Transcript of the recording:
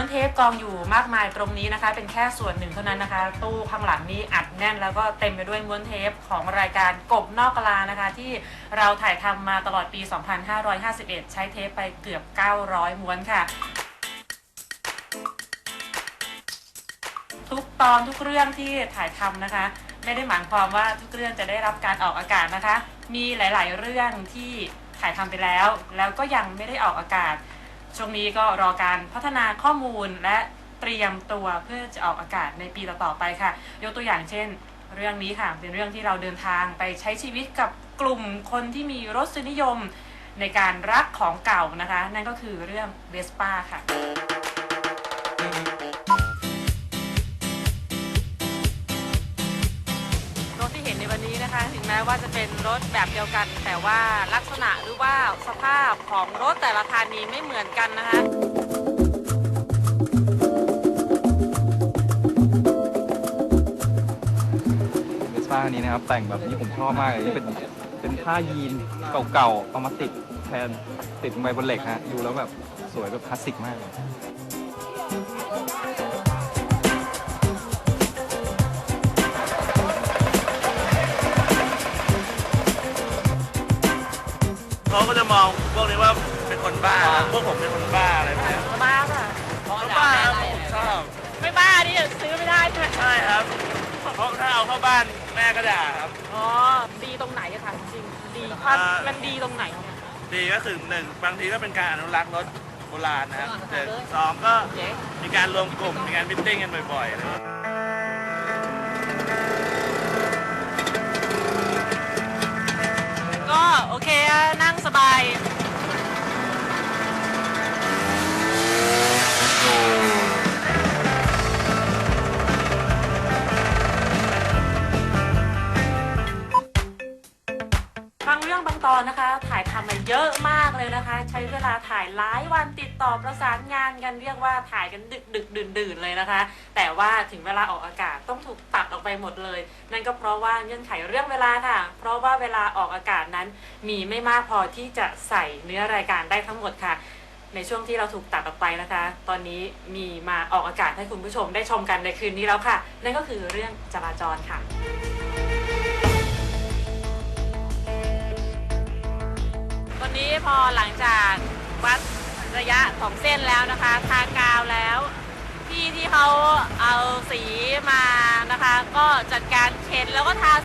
วนเทปกองอยู่มากมายตรงนี้นะคะ เป็นแค่ส่วนหนึ่งเท่านั้นนะคะ ตู้ข้างหลังนี้อัดแน่นแล้วก็เต็มไปด้วยม้วนเทปของรายการกบนอกกลานะคะ ที่เราถ่ายทำมาตลอดปี 2551 ใช้เทปไปเกือบ 900 ม้วนค่ะทุกตอนทุกเรื่องที่ถ่ายทำนะคะ ไม่ได้หมายความว่าทุกเรื่องจะได้รับการออกอากาศนะคะ มีหลาย ๆ เรื่องที่ถ่ายทำไปแล้ว แล้วก็ยังไม่ได้ออกอากาศ ช่วงนี้ก็รอการพัฒนาข้อมูลและเตรียมตัวเพื่อจะออกอากาศในปีต่อๆไปค่ะ ยกตัวอย่างเช่น เรื่องนี้ค่ะเป็นเรื่องที่เราเดินทางไปใช้ชีวิตกับกลุ่มคนที่มีรสนิยมในการรักของเก่านะคะ นั่นก็คือเรื่องเบสป้าค่ะ นะคะ ถึงแม้ว่าจะเป็นรถแบบเดียวกัน แต่ว่าลักษณะหรือว่าสภาพของรถแต่ละคันนี้ไม่เหมือนกันนะคะเวสป้าคันนี้นะครับ แต่งแบบนี้ผมชอบมากเลยนี่เป็นเป็นผ้ายีนเก่าๆเอามาติดแทนติดลงไปบนเหล็กฮะดูแล้วแบบสวยแบบคลาสสิกมากเลย มองพวกนี้ว่าเป็นคนบ้า พวกผมเป็นคนบ้าอะไรแบบเนี้ยบ้าค่ะคนบ้าครับผมชอบไม่บ้านี่ซื้อไม่ได้ใช่ไหมใช่ครับเพราะถ้าเอาเข้าบ้านแม่ก็ด่าครับ อ๋อ ดีตรงไหนอะคะจริงๆดีภาพอ่ามัมันดีตรงไหนคะดีก็คือหนึ่งบางทีก็เป็นการอนุรักษ์รถโบราณนะครับแต่สองก็เจ๊มีการรวมกลุ่มมีการมิทติ้งกันบ่อยๆนะครับ สบาย ตอนนะคะ ถ่ายทำมาเยอะมากเลยนะคะ ใช้เวลาถ่ายหลายวันติดต่อประสานงานกันเรียกว่าถ่ายกันดึกดึกดื่นดื่นเลยนะคะ แต่ว่าถึงเวลาออกอากาศต้องถูกตัดออกไปหมดเลย นั่นก็เพราะว่าเงื่อนไขเรื่องเวลาค่ะ เพราะว่าเวลาออกอากาศนั้น มีไม่มากพอที่จะใส่เนื้อรายการได้ทั้งหมดค่ะ ในช่วงที่เราถูกตัดออกไปนะคะ ตอนนี้มีมาออกอากาศให้คุณผู้ชมได้ชมกันในคืนนี้แล้วค่ะ นั่นก็คือเรื่องจราจรค่ะ นนี้พอหลังจากวัดระยะของเส้นแล้วนะคะทากาวแล้วพี่ที่เขาเอาสีมานะคะ ก็จัดการเข็นแล้วก็ทา